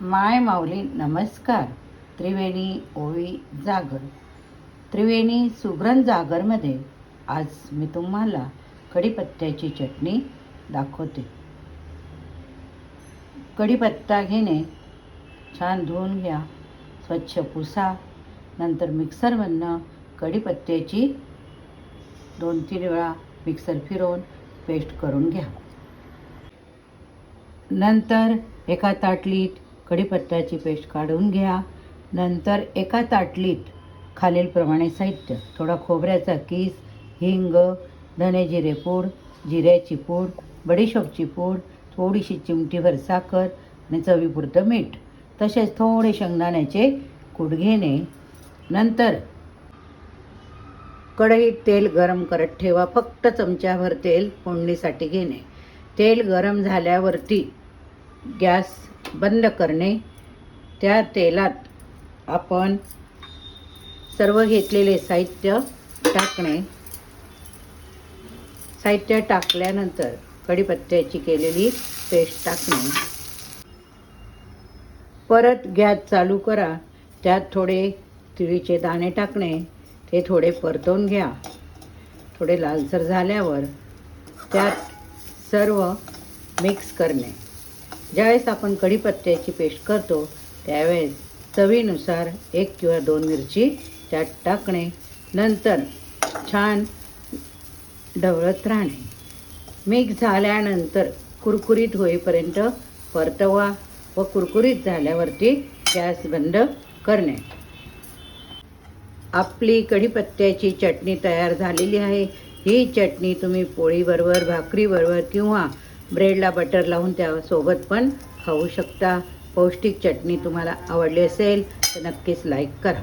माय माऊली नमस्कार. त्रिवेणी ओवी जागर. त्रिवेणी सुगरण जागरमध्ये आज मी तुम्हाला कढीपत्त्याची चटणी दाखवते. कढीपत्ता घेणे छान धुवून घ्या. स्वच्छ पुसा. नंतर मिक्सरमधनं कढीपत्त्याची दोन तीन वेळा मिक्सर फिरवून पेस्ट करून घ्या. नंतर एका ताटलीत कढीपत्त्याची पेस्ट काढून घ्या. नंतर एका ताटलीत खालीलप्रमाणे साहित्य थोडा खोबऱ्याचा किस हिंग धने जिरे पूड जिऱ्याची पूड बडीशोपची पूड थोडीशी चिमटीभर साखर आणि चवीपुरतं मीठ. तसेच थोडे शेंगदाण्याचे कूट घेणे. नंतर कढईत तेल गरम करत ठेवा. फक्त चमच्याभर तेल फोडणीसाठी घेणे. तेल गरम झाल्यावरती गॅस बंद करणे त्या तेलात आपण सर्व घेतलेले साहित्य टाकणे. साहित्य टाकल्यानंतर कढीपत्त्याची केलेली पेस्ट टाकणे. परत गॅस चालू करा त्यात थोडे तिळीचे दाणे टाकणे ते थोडे परतवून घ्या. थोडे लालसर झाल्यावर त्यात सर्व मिक्स करणे. ज्यावेळेस आपण कढीपत्त्याची पेस्ट करतो त्यावेळेस चवीनुसार एक किंवा दोन मिरची त्यात टाकणे. नंतर छान ढवळत राहणे. मिक्स झाल्यानंतर कुरकुरीत होईपर्यंत परतवा व कुरकुरीत झाल्यावरती गॅस बंद करणे. आपली कढीपत्त्याची चटणी तयार झालेली आहे. ही चटणी तुम्ही पोळीबरोबर भाकरीबरोबर किंवा ब्रेडला बटर लावून त्यासोबत पण खाऊ शकता. पौष्टिक चटणी तुम्हाला आवडली असेल तर नक्कीच लाईक करा.